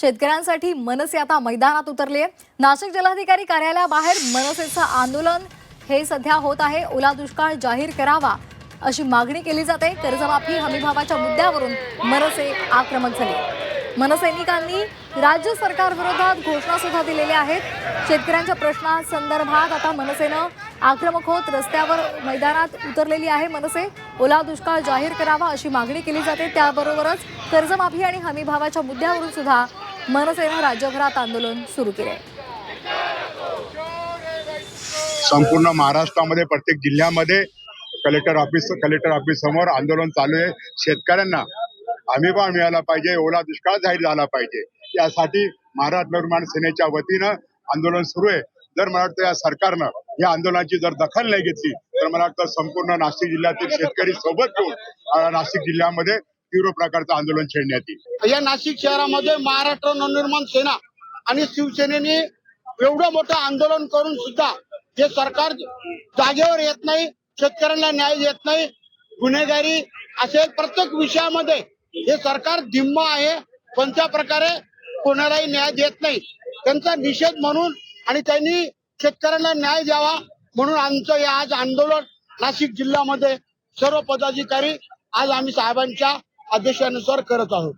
शेतकऱ्यांसाठी मनसे आता मैदानात उतरले नाशिक जिल्हाधिकारी कार्यालयाबाहेर मनसेचं आंदोलन हे सध्या होत आहे. ओला दुष्काळ जाहीर करावा अशी मागणी केली जाते. कर्जमाफी हमीभावाच्या मुद्द्यावरून मनसे आक्रमक झाले. मनसैनिकांनी राज्य सरकारविरोधात घोषणा सुद्धा दिलेल्या आहेत. शेतकऱ्यांच्या प्रश्नासंदर्भात आता मनसेनं आक्रमक होत रस्त्यावर मैदानात उतरलेली आहे मनसे. ओला दुष्काळ जाहीर करावा अशी मागणी केली जाते. त्याबरोबरच कर्जमाफी आणि हमीभावाच्या मुद्द्यावरून सुद्धा मनसेनं राज्यभरात आंदोलन सुरू केले संपूर्ण महाराष्ट्रामध्ये प्रत्येक जिल्ह्यामध्ये कलेक्टर ऑफिस कलेक्टर ऑफिस समोर आंदोलन चालू आहे. शेतकऱ्यांना हमीभाव मिळाला पाहिजे ओला दुष्काळ जाहीर झाला पाहिजे. यासाठी महाराष्ट्र निर्माण सेनेच्या वतीनं आंदोलन सुरू आहे. जर मला वाटतं या सरकारनं या आंदोलनाची जर दखल नाही घेतली तर मला वाटतं संपूर्ण नाशिक जिल्ह्यातील शेतकरी सोबत घेऊन नाशिक जिल्ह्यामध्ये तीव्र प्रकारचं आंदोलन छेडण्यात येईल. या नाशिक शहरामध्ये महाराष्ट्र नवनिर्माण सेना आणि शिवसेनेने एवढं मोठं आंदोलन करून सुद्धा हे सरकार जागेवर येत नाही शेतकऱ्यांना न्याय देत नाही गुन्हेगारी असे प्रत्येक विषयामध्ये हे सरकार धिम्म आहे. कोणत्या प्रकारे कोणालाही न्याय देत नाही त्यांचा निषेध म्हणून आणि त्यांनी शेतकऱ्यांना न्याय द्यावा म्हणून आमचं हे आज आंदोलन नाशिक जिल्ह्यामध्ये सर्व पदाधिकारी आज आम्ही साहेबांच्या आदेशानुसार करत आहोत.